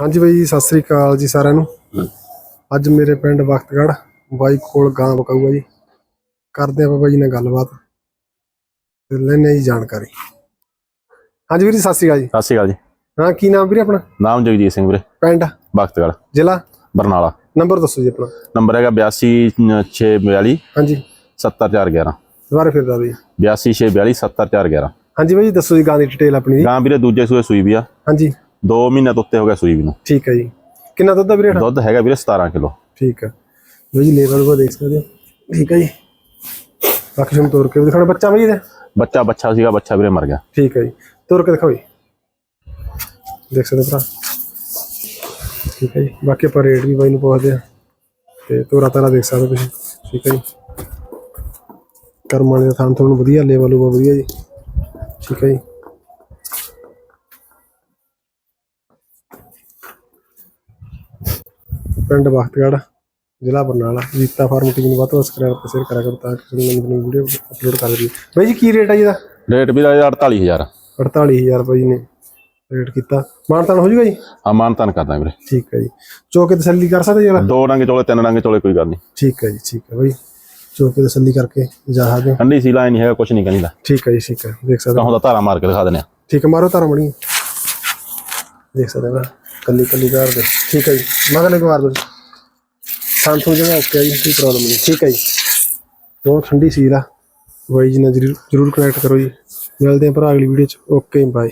ਹਾਂਜੀ ਬਾਈ ਜੀ, ਸਤਿ ਸ੍ਰੀ ਅਕਾਲ ਜੀ ਸਾਰਿਆਂ ਨੂੰ। ਅੱਜ ਮੇਰੇ ਪਿੰਡ ਵਖਤਗੜ੍ਹ ਬਾਈ ਕੋਲ ਗਾਂ ਬਕਾਊਗਾ ਜੀ। ਕਰਦੇ ਆਪਾਂ ਬਾਈ ਜੀ ਨਾਲ ਗੱਲਬਾਤ ਤੇ ਲੈਣੇ ਜੀ ਜਾਣਕਾਰੀ। ਹਾਂਜੀ ਵੀਰ ਜੀ ਸਤਿ ਸ੍ਰੀ ਅਕਾਲ ਜੀ। ਸਤਿ ਸ਼੍ਰੀ ਅਕਾਲ ਜੀ। ਹਾਂ ਕੀ ਨਾਮ ਵੀਰੇ ਆਪਣਾ? ਨਾਮ ਜਗਜੀਤ ਸਿੰਘ ਵੀਰੇ। ਪਿੰਡ? ਬਖਤਗੜ ਜ਼ਿਲ੍ਹਾ? ਬਰਨਾਲਾ। ਨੰਬਰ ਦੱਸੋ ਜੀ ਆਪਣਾ। ਨੰਬਰ ਹੈਗਾ 82642 ਹਾਂਜੀ। 70411 ਦੁਬਾਰਾ ਫਿਰ ਦੱਸੋ ਜੀ। 82642 70411 ਹਾਂਜੀ ਬਾਈ ਜੀ ਦੱਸੋ ਜੀ ਗਾਂ ਦੀ ਡਿਟੇਲ ਆਪਣੀ ਜੀ। ਗਾਂ ਵੀਰੇ ਦੂਜੇ ਸੂਏ ਸੂਈ ਵੀ ਆ। ਹਾਂਜੀ। 2 ਮਹੀਨੇ ਤੋਂ ਉੱਤੇ ਹੋ ਗਿਆ ਸੂਈ ਵੀ ਨੂੰ। ਠੀਕ ਹੈ ਜੀ। ਕਿੰਨਾ ਦੁੱਧ ਆ ਵੀਰੇ ਦੁੱਧ ਹੈਗਾ ਵੀਰੇ 17 ਕਿਲੋ। ਠੀਕ ਹੈ। ਬਾਈ ਜੀ ਲੇਵਲ ਉਹ ਦੇਖ ਸਕਦੇ ਹੋ। ਠੀਕ ਹੈ ਜੀ। ਬਾਕੀ ਤੁਹਾਨੂੰ ਤੋਰ ਕੇ ਵੀ ਦਿਖਾਉਣਾ। ਬੱਚਾ ਬਾਈ ਇਹਦਾ? ਬੱਚਾ ਬੱਚਾ ਸੀਗਾ ਬੱਚਾ ਵੀਰੇ ਮਰ ਗਿਆ। ਠੀਕ ਹੈ ਜੀ। ਤੁਰ ਕੇ ਦਿਖਾਓ ਜੀ। ਦੇਖ ਸਕਦੇ ਹੋ ਭਰਾ? ਠੀਕ ਹੈ ਜੀ। ਬਾਕੀ ਆਪਾਂ ਰੇਟ ਵੀ ਬਾਈ ਨੂੰ ਪੁੱਛਦੇ ਆ ਤੇ ਤੋਰਾ ਤਾਰਾ ਦੇਖ ਸਕਦੇ ਤੁਸੀਂ। ਠੀਕ ਹੈ ਜੀ। ਕਰਮਾਂ ਦੇ ਥਾਂ ਤੁਹਾਨੂੰ ਵਧੀਆ ਲੈਵਲ ਉਹ ਵਧੀਆ ਜੀ। ਠੀਕ ਹੈ ਜੀ। ਪਿੰਡ ਬਖਤਗੜ੍ਹ ਜ਼ਿਲ੍ਹਾ ਬਰਨਾਲਾ। ਜੀਤਾ ਫਾਰਮ ਟੀਮ ਨੂੰ ਵੱਧ ਤੋਂ ਵੱਧ ਸਬਸਕ੍ਰਾਈਬ ਤੇ ਸ਼ੇਅਰ ਕਰਿਆ ਕਰੋ ਤਾਂ ਕਿ ਤੁਹਾਨੂੰ ਨਵੀਂ ਨਵੀਂ ਵੀਡੀਓ ਅਪਲੋਡ ਕਰ ਦਈਏ ਬਾਈ ਜੀ ਕੀ ਰੇਟ ਹੈ ਜੀ ਇਹਦਾ? ਰੇਟ ਵੀਰੇ 48000 48000 ਰੁਪਏ ਜੀ ਨੇ ਰੇਟ ਕੀਤਾ। ਮਾਨਤਾਨ ਹੋ ਜੂਗਾ ਜੀ? ਹਾਂ ਮਾਨ ਤਾਨ ਕਰਦਾ ਵੀਰੇ। ਠੀਕ ਹੈ ਜੀ। ਚੋਕੇ ਤਸੱਲੀ ਕਰ ਸਕਦੇ ਜਰਾ ਦੋ ਡੰਗੇ ਚੋਲੇ ਤਿੰਨ ਡੰਗੇ ਚੋਲੇ ਕੋਈ ਗੱਲ ਨਹੀਂ। ਠੀਕ ਹੈ ਜੀ ਠੀਕ ਹੈ ਬਾਈ। ਚੋਕੇ ਤਸੱਲੀ ਕਰਕੇ ਜਾ ਸਕਦੇ ਠੰਡੀ ਸੀ ਲਾਈ ਨਹੀਂ ਹੈਗਾ ਕੁਝ ਨਹੀਂ ਕਹਿੰਦਾ। ਠੀਕ ਹੈ ਜੀ ਠੀਕ ਹੈ। ਦੇਖ ਸਕਦੇ ਹੋ। ਦਾ ਧਾਰਾ ਮਾਰ ਕੇ ਦਿਖਾ ਦਿੰਦੇ ਆ ਠੀਕ ਹੈ ਮਾਰੋ ਤਾਰਾ ਮਣੀ ਦੇਖ ਸਕਦੇ ਹੋ ਨਾ, ਕੱਲੀ ਕੱਲੀ ਕਾਰ ਦੇ ਠੀਕ ਹੈ ਜੀ ਮਗਰ ਮਗਲੇ ਮਾਰ ਦੋ ਸਾਂਥੋਂ ਜਗ੍ਹਾ ਓਕੇ ਜੀ, ਕੋਈ ਪ੍ਰੋਬਲਮ ਨਹੀਂ। ਠੀਕ ਹੈ ਜੀ। ਬਹੁਤ ਠੰਡੀ ਸੀਲ ਆ। ਬਾਈ ਜੀ ਨਾਲ ਜਰੂਰ ਜਰੂਰ ਕਨੈਕਟ ਕਰੋ ਜੀ। ਮਿਲਦੇ ਹਾਂ ਭਰਾ ਅਗਲੀ ਵੀਡੀਓ ਚ। Okay bye